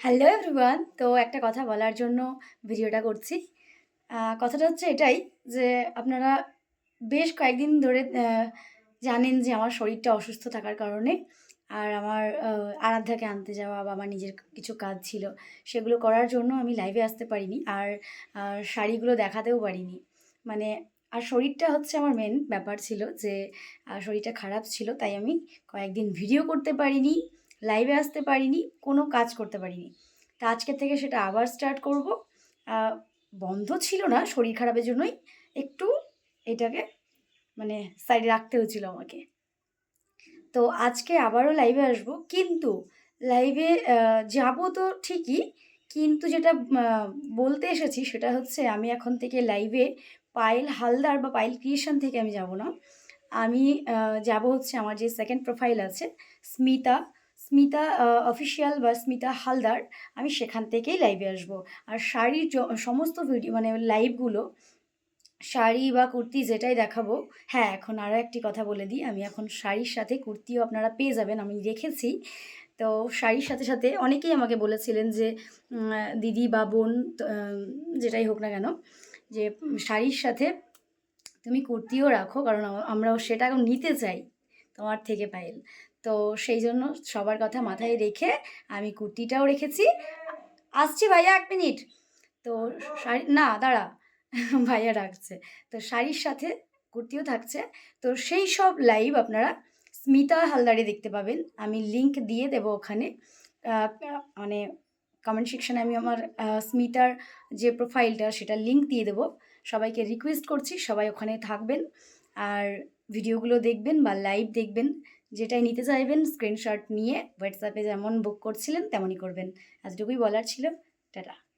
Hello everyone তো একটা কথা বলার জন্য ভিডিওটা করছি। কথাটা হচ্ছে এটাই যে আপনারা বেশ কয়েকদিন ধরে জানেন যে আমার শরীরটা অসুস্থ থাকার কারণে আর আমার আরাধ্যাকে আনতে যাওয়া বা আমার নিজের কিছু কাজ ছিল সেগুলো করার জন্য আমি লাইভে আসতে পারিনি আর শাড়িগুলো দেখাতেও পারিনি। মানে আর শরীরটা হচ্ছে আমার মেন ব্যাপার ছিল যে শরীরটা খারাপ ছিল তাই আমি কয়েকদিন ভিডিও করতে পারিনি। লাইভে আসতে পারিনি, কোনো কাজ করতে পারিনি। তা আজকের থেকে সেটা আবার স্টার্ট করব। বন্ধ ছিল না, শরীর খারাপের জন্যই একটু এটাকে মানে সাইডে রাখতে হয়েছিল আমাকে। তো আজকে আবারও লাইভে আসব, কিন্তু লাইভে যাব তো ঠিকই, কিন্তু যেটা বলতে এসেছি সেটা হচ্ছে আমি এখন থেকে লাইভে পায়েল হালদার বা পায়েল ক্রিয়েশন থেকে আমি যাব না। আমি যাব হচ্ছে আমার যে সেকেন্ড প্রোফাইল আছে, স্মিতা স্মিতা অফিসিয়াল বা স্মিতা হালদার, আমি সেখান থেকেই লাইভে আসব। আর শাড়ির সমস্ত ভিডিও মানে লাইভগুলো শাড়ি বা কুর্তি যেটাই দেখাবো হ্যাঁ এখন আরও একটি কথা বলে দিই, আমি এখন শাড়ির সাথে কুর্তিও আপনারা পেয়ে যাবেন, আমি রেখেছি। তো শাড়ির সাথে সাথে অনেকেই আমাকে বলেছিলেন যে দিদি বা বোন যেটাই হোক না কেন, যে শাড়ির সাথে তুমি কুর্তিও রাখো, কারণ আম- আমরাও সেটাও নিতে চাই তোমার থেকে পায়েল। তো সেই জন্য সবার কথা মাথায় রেখে আমি কুর্তিটাও রেখেছি। আসছি ভাইয়া এক মিনিট। তো শাড়ি, না, দাঁড়া। ভাইয়া রাখছে তো শাড়ির সাথে কুর্তিও থাকছে। তো সেই সব লাইভ আপনারা স্মিতা হালদারে দেখতে পাবেন। আমি লিংক দিয়ে দেব ওখানে। মানে কমেন্ট সেকশানে আমি আমার স্মিতার যে প্রোফাইলটা সেটা লিংক দিয়ে দেবো। সবাইকে রিকোয়েস্ট করছি, সবাই ওখানে থাকবেন। আর ভিডিওগুলো দেখবেন বা লাইভ দেখবেন, যেটাই নিতে চাইবেন স্ক্রিনশট নিয়ে হোয়াটসঅ্যাপে যেমন বুক করছিলেন, তেমনই করবেন। এতটুকুই বলার ছিল। টাটা।